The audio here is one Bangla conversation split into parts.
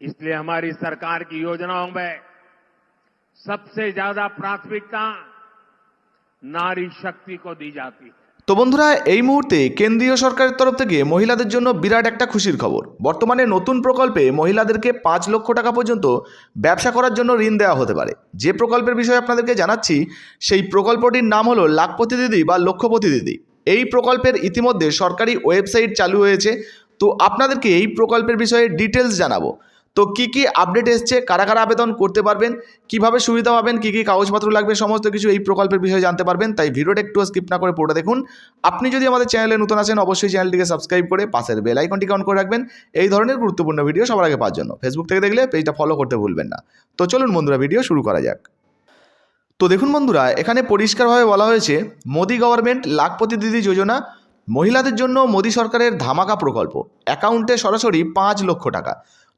इसलिए हमारी सरकार की योजनाओं में सबसे ज्यादा प्राथमिकता नारी शक्ति को दी जाती है তো বন্ধুরা এই মুহূর্তে কেন্দ্রীয় সরকারের তরফ থেকে মহিলাদের জন্য বিরাট একটা খুশির খবর বর্তমানে নতুন প্রকল্পে মহিলাদেরকে পাঁচ লক্ষ টাকা পর্যন্ত ব্যবসা করার জন্য ঋণ দেওয়া হতে পারে যে প্রকল্পের বিষয়ে আপনাদেরকে জানাচ্ছি সেই প্রকল্পটির নাম হলো লাখপতি দিদি বা লক্ষপতি দিদি এই প্রকল্পের ইতিমধ্যে সরকারি ওয়েবসাইট চালু হয়েছে তো আপনাদেরকে এই প্রকল্পের বিষয়ে ডিটেলস জানাবো তো কি কি আপডেট এসছে? কারা কারা আবেদন করতে পারবেন? কীভাবে সুবিধা পাবেন? কি কি কাগজপত্র লাগবে? সমস্ত কিছু এই প্রকল্পের বিষয়ে জানতে পারবেন। তাই ভিডিওটা একটু স্কিপ না করে পুরোটা দেখুন। আপনি যদি আমাদের চ্যানেলে নতুন আছেন, অবশ্যই চ্যানেলটিকে সাবস্ক্রাইব করে পাশের বেল আইকনটিকে অন করে রাখবেন। এই ধরনের গুরুত্বপূর্ণ ভিডিও সবার আগে পাওয়ার জন্য। ফেসবুক থেকে দেখলে পেজটা ফলো করতে ভুলবেন না। তো চলুন বন্ধুরা ভিডিও শুরু করা যাক। তো দেখুন বন্ধুরা, এখানে পরিষ্কারভাবে বলা হয়েছে, মোদি গভর্নমেন্ট লাখপতি দিদি যোজনা, মহিলাদের জন্য মোদি সরকারের ধামাকা প্রকল্প। অ্যাকাউন্টে সরাসরি পাঁচ লক্ষ টাকা।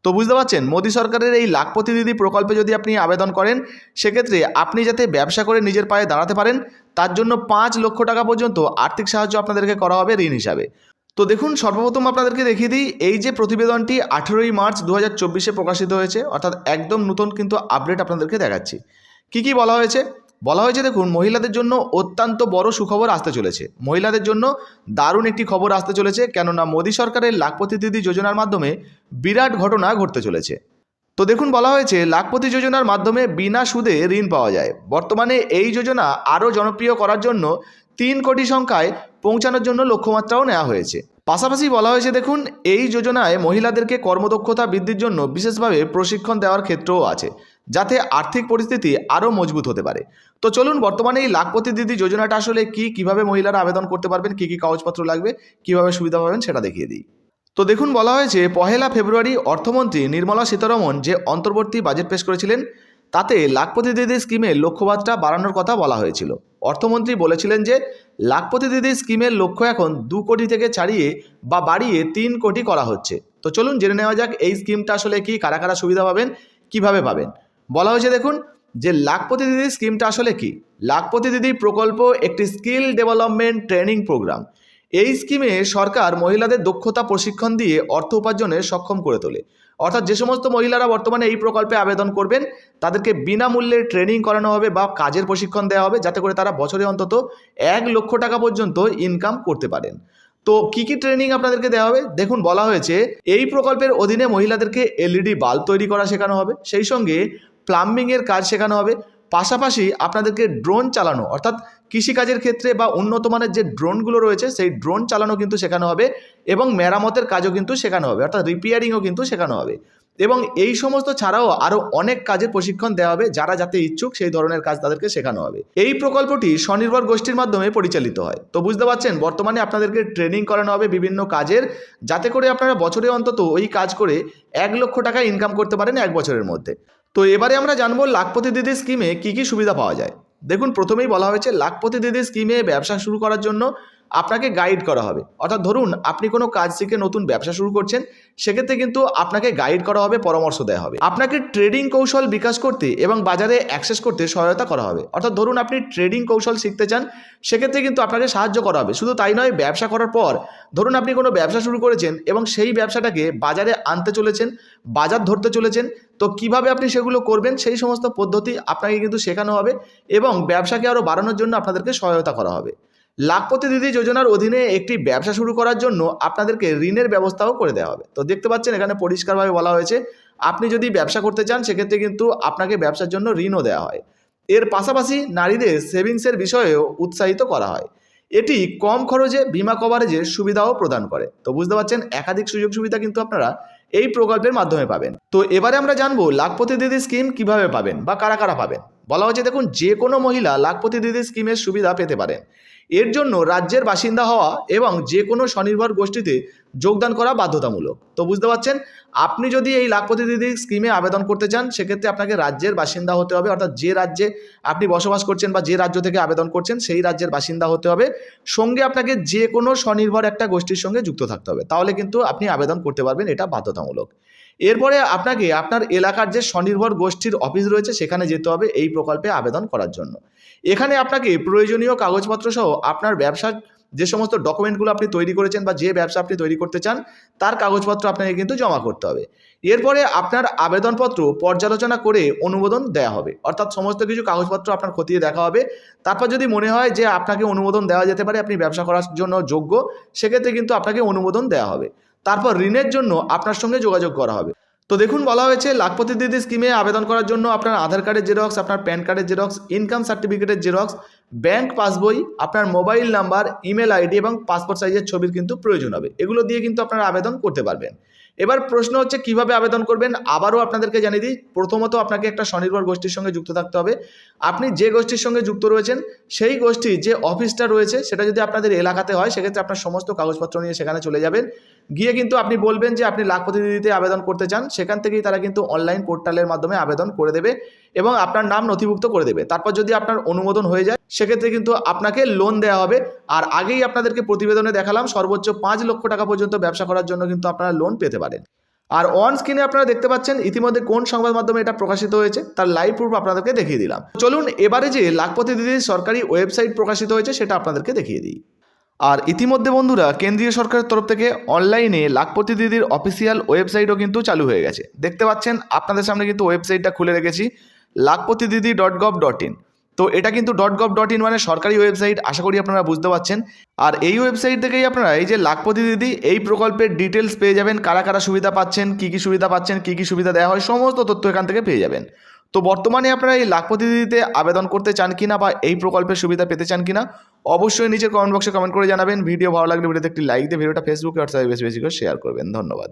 তো বুঝতে পারছেন? মোদী সরকারের এই লাখপতি দিদি প্রকল্পে যদি আপনি আবেদন করেন, সেক্ষেত্রে আপনি যাতে ব্যবসা করে নিজের পায়ে দাঁড়াতে পারেন, তার জন্য পাঁচ লক্ষ টাকা পর্যন্ত আর্থিক সাহায্য আপনাদেরকে করা হবে ঋণ হিসাবে। তো দেখুন, সর্বপ্রথম আপনাদেরকে দেখিয়ে দিই, এই যে প্রতিবেদনটি আঠেরোই মার্চ দু হাজার প্রকাশিত হয়েছে, অর্থাৎ একদম নতুন কিন্তু আপডেট আপনাদেরকে দেখাচ্ছি। কি কি বলা হয়েছে? বলা হয়েছে দেখুন, মহিলাদের জন্য অত্যন্ত বড় সুখবর আসতে চলেছে। মহিলাদের জন্য দারুণ একটি খবর আসতে চলেছে, কেননা মোদী সরকারের লাখপতি দিদি যোজনার মাধ্যমে বিরাট ঘটনা ঘটতে চলেছে। তো দেখুন, বলা হয়েছে, লাখপতি যোজনার মাধ্যমে বিনা সুদে ঋণ পাওয়া যায়। বর্তমানে এই যোজনা আরও জনপ্রিয় করার জন্য তিন কোটি সংখ্যায় পৌঁছানোর জন্য লক্ষ্যমাত্রাও নেওয়া হয়েছে। পাশাপাশি বলা হয়েছে, দেখুন, এই যোজনায় মহিলাদেরকে কর্মদক্ষতা বৃদ্ধির জন্য বিশেষভাবে প্রশিক্ষণ দেওয়ার ক্ষেত্রও আছে। যাতে আর্থিক পরিস্থিতি আরও মজবুত হতে পারে। তো চলুন, বর্তমানে এই লাখপতি দিদি যোজনাটা আসলে কি, কীভাবে মহিলারা আবেদন করতে পারবেন, কি কি কাগজপত্র লাগবে, কীভাবে সুবিধা পাবেন সেটা দেখিয়ে দিই। তো দেখুন, বলা হয়েছে, পহেলা ফেব্রুয়ারি অর্থমন্ত্রী নির্মলা সীতারমন যে অন্তর্বর্তী বাজেট পেশ করেছিলেন, তাতে লাখপতি দিদি স্কিমের লক্ষ্যমাত্রা বাড়ানোর কথা বলা হয়েছিল। অর্থমন্ত্রী বলেছিলেন যে, লাখপতি দিদি স্কিমের লক্ষ্য এখন দু কোটি থেকে ছাড়িয়ে বা বাড়িয়ে তিন কোটি করা হচ্ছে। তো চলুন, জেনে নেওয়া যাক, এই স্কিমটা আসলে কি, কারা কারা সুবিধা পাবেন, কীভাবে পাবেন। বলা হয়েছে দেখুন যে লাখপতি দিদি স্কিমটা আসলে কি? লাখপতি দিদি প্রকল্প, একটি স্কিল ডেভেলপমেন্ট ট্রেনিং প্রোগ্রাম এই স্কিমে সরকার মহিলাদের দক্ষতা প্রশিক্ষণ দিয়ে অর্থ উপার্জনে সক্ষম করে তোলে। অর্থাৎ যে সমস্ত মহিলারা বর্তমানে এই প্রকল্পে আবেদন করবেন, তাদেরকে বিনামূল্যে ট্রেনিং করানো হবে বা কাজের প্রশিক্ষণ দেওয়া হবে, যাতে করে তারা বছরে অন্তত এক লক্ষ টাকা পর্যন্ত ইনকাম করতে পারেন। তো কি কি ট্রেনিং আপনাদেরকে দেওয়া হবে? দেখুন, বলা হয়েছে, এই প্রকল্পের অধীনে মহিলাদেরকে এলইডি বাল্ব তৈরি করা শেখানো হবে। সেই সঙ্গে প্লাম্বিংয়ের কাজ শেখানো হবে। পাশাপাশি আপনাদেরকে ড্রোন চালানো, অর্থাৎ কৃষিকাজের ক্ষেত্রে বা উন্নত মানের যে ড্রোনগুলো রয়েছে, সেই ড্রোন চালানো কিন্তু শেখানো হবে এবং মেরামতের কাজও কিন্তু শেখানো হবে, অর্থাৎ রিপেয়ারিংও কিন্তু শেখানো হবে। এবং এই সমস্ত ছাড়াও আরও অনেক কাজের প্রশিক্ষণ দেওয়া হবে যারা যাতে ইচ্ছুক সেই ধরনের কাজ তাদেরকে শেখানো হবে। এই প্রকল্পটি স্বনির্ভর গোষ্ঠীর মাধ্যমে পরিচালিত হয়। তো বুঝতে পারছেন, বর্তমানে আপনাদেরকে ট্রেনিং করানো হবে বিভিন্ন কাজের, যাতে করে আপনারা বছরে অন্তত ওই কাজ করে এক লক্ষ টাকা ইনকাম করতে পারেন এক বছরের মধ্যে। তো এবারে আমরা জানব লাখপতি দিদি স্কিমে কি কি সুবিধা পাওয়া যায়। দেখুন, প্রথমেই বলা হয়েছে, লাখপতি দিদি স্কিমে ব্যবসা শুরু করার জন্য আপনাকে গাইড করা হবে। অর্থাৎ ধরুন, আপনি কোনো কাজ শিখে নতুন ব্যবসা শুরু করছেন, সেক্ষেত্রে কিন্তু আপনাকে গাইড করা হবে, পরামর্শ দেওয়া হবে। আপনাকে ট্রেডিং কৌশল বিকাশ করতে এবং বাজারে অ্যাক্সেস করতে সহায়তা করা হবে। অর্থাৎ ধরুন, আপনি ট্রেডিং কৌশল শিখতে চান, সেক্ষেত্রে কিন্তু আপনাকে সাহায্য করা হবে। শুধু তাই নয়, ব্যবসা করার পর ধরুন, আপনি কোনো ব্যবসা শুরু করেছেন এবং সেই ব্যবসাটাকে বাজারে আনতে চলেছেন, বাজার ধরতে চলেছেন, তো কীভাবে আপনি সেগুলো করবেন, সেই সমস্ত পদ্ধতি আপনাকে কিন্তু শেখানো হবে এবং ব্যবসাকে আরও বাড়ানোর জন্য আপনাদেরকে সহায়তা করা হবে। লাখপতি দিদি যোজনার অধীনে একটি ব্যবসা শুরু করার জন্য আপনাদেরকে ঋণের ব্যবস্থাও করে দেওয়া হবে। তো দেখতে পাচ্ছেন, এখানে পরিষ্কারভাবে বলা হয়েছে, আপনি যদি ব্যবসা করতে চান, সেক্ষেত্রে কিন্তু আপনাকে ব্যবসার জন্য ঋণও দেওয়া হয়। এর পাশাপাশি নারীদের সেভিংসের বিষয়েও উৎসাহিত করা হয়। এটি কম খরচে বিমা কভারেজের সুবিধাও প্রদান করে। তো বুঝতে পারছেন, একাধিক সুযোগ সুবিধা কিন্তু আপনারা এই প্রকল্পের মাধ্যমে পাবেন। তো এবারে আমরা জানব, লাখপতি দিদি স্কিম কীভাবে পাবেন বা কারা কারা পাবেন? বলা হচ্ছে দেখুন, যে কোনো মহিলা লাখপতি দিদি স্কিমের সুবিধা পেতে পারেন। এর জন্য রাজ্যের বাসিন্দা হওয়া এবং যে কোনো স্বনির্ভর গোষ্ঠীতে যোগদান করা বাধ্যতামূলক। তো বুঝতে পারছেন? আপনি যদি এই লাখপতি দিদি স্কিমে আবেদন করতে চান, সেক্ষেত্রে আপনাকে রাজ্যের বাসিন্দা হতে হবে। অর্থাৎ যে রাজ্যে আপনি বসবাস করছেন বা যে রাজ্য থেকে আবেদন করছেন, সেই রাজ্যের বাসিন্দা হতে হবে। সঙ্গে আপনাকে যে কোনো স্বনির্ভর একটা গোষ্ঠীর সঙ্গে যুক্ত থাকতে হবে। তাহলে কিন্তু আপনি আবেদন করতে পারবেন, এটা বাধ্যতামূলক। এরপরে আপনাকে আপনার এলাকার যে স্বনির্ভর গোষ্ঠীর অফিস রয়েছে, সেখানে যেতে হবে এই প্রকল্পে আবেদন করার জন্য। এখানে আপনাকে প্রয়োজনীয় কাগজপত্র সহ আপনার ব্যবসার যে সমস্ত ডকুমেন্টগুলো আপনি তৈরি করেছেন বা যে ব্যবসা আপনি তৈরি করতে চান, তার কাগজপত্র আপনাকে কিন্তু জমা করতে হবে। এরপরে আপনার আবেদনপত্র পর্যালোচনা করে অনুমোদন দেওয়া হবে। অর্থাৎ সমস্ত কিছু কাগজপত্র আপনার খতিয়ে দেখা হবে। তারপর যদি মনে হয় যে আপনাকে অনুমোদন দেওয়া যেতে পারে, আপনি ব্যবসা করার জন্য যোগ্য, সেক্ষেত্রে কিন্তু আপনাকে অনুমোদন দেওয়া হবে। তারপর ঋণের জন্য আপনার সঙ্গে যোগাযোগ করা হবে। তো দেখুন, বলা হয়েছে, লাখপতি দিদি স্কিমে আবেদন করার জন্য আপনার আধার কার্ডের জেরক্স আপনার প্যান কার্ডের জেরক্স ইনকাম সার্টিফিকেটের জেরক্স ব্যাংক পাসবই আপনার মোবাইল নাম্বার ইমেল আইডি এবং পাসপোর্ট সাইজের ছবির কিন্তু প্রয়োজন হবে। এগুলো দিয়ে কিন্তু আপনারা আবেদন করতে পারবেন। এবার প্রশ্ন হচ্ছে, কীভাবে আবেদন করবেন? আবারও আপনাদেরকে জানিয়ে দিই, প্রথমত আপনাকে একটা স্বনির্ভর গোষ্ঠীর সঙ্গে যুক্ত থাকতে হবে। আপনি যে গোষ্ঠীর সঙ্গে যুক্ত রয়েছেন, সেই গোষ্ঠী যে অফিসটা রয়েছে, সেটা যদি আপনাদের এলাকাতে হয়, সেক্ষেত্রে আপনার সমস্ত কাগজপত্র নিয়ে সেখানে চলে যাবেন। গিয়ে কিন্তু আপনি বলবেন যে, আপনি লাখপতি দিদিতে আবেদন করতে চান, সেখান থেকেই তারা কিন্তু অনলাইন পোর্টালের মাধ্যমে আবেদন করে দেবে এবং আপনার নাম নথিভুক্ত করে দেবে। তারপর যদি আপনার অনুমোদন হয়ে যায়, সেক্ষেত্রে কিন্তু আপনাকে লোন দেওয়া হবে। আর আগেই আপনাদেরকে প্রতিবেদনে দেখালাম, সর্বোচ্চ পাঁচ লক্ষ টাকা পর্যন্ত ব্যবসা করার জন্য কিন্তু আপনারা লোন পেতে পারেন। আর অন স্ক্রিনে আপনারা দেখতে পাচ্ছেন ইতিমধ্যে কোন সংবাদ মাধ্যমে এটা প্রকাশিত হয়েছে, তার লাইভ প্রুফ আপনাদেরকে দেখিয়ে দিলাম। চলুন এবারে যে লাখপতি দিদির সরকারি ওয়েবসাইট প্রকাশিত হয়েছে, সেটা আপনাদেরকে দেখিয়ে দিই। আর ইতিমধ্যে বন্ধুরা, কেন্দ্রীয় সরকারের তরফ থেকে অনলাইনে লাখপতি দিদির অফিসিয়াল ওয়েবসাইটও কিন্তু চালু হয়ে গেছে। দেখতে পাচ্ছেন, আপনাদের সামনে কিন্তু ওয়েবসাইটটা খুলে রেখেছি, লাখপতি দিদি ডট গভ ডট ইন তো এটা কিন্তু ডট গভ ডট ইন মানে সরকারি ওয়েবসাইট আশা করি আপনারা বুঝতে পারছেন। আর এই ওয়েবসাইট থেকেই আপনারা এই যে লাখপতি দিদি, এই প্রকল্পের ডিটেলস পেয়ে যাবেন, কারা কারা সুবিধা পাচ্ছেন, কী কী সুবিধা পাচ্ছেন, কী কী সুবিধা দেওয়া হয়, সমস্ত তথ্য এখান থেকে পেয়ে যাবেন। তো বর্তমানে আপনারা এই লাখপতি দিদিতে আবেদন করতে চান কিনা বা এই প্রকল্পের সুবিধা পেতে চান কিনা, অবশ্যই নিচের কমেন্ট বক্সে কমেন্ট করে জানাবেন। ভিডিও ভালো লাগলে ভিডিওতে একটি লাইক দিয়ে ভিডিওটা ফেসবুকে হোয়াটসঅ্যাপে বেশি বেশি করে শেয়ার করবেন। ধন্যবাদ।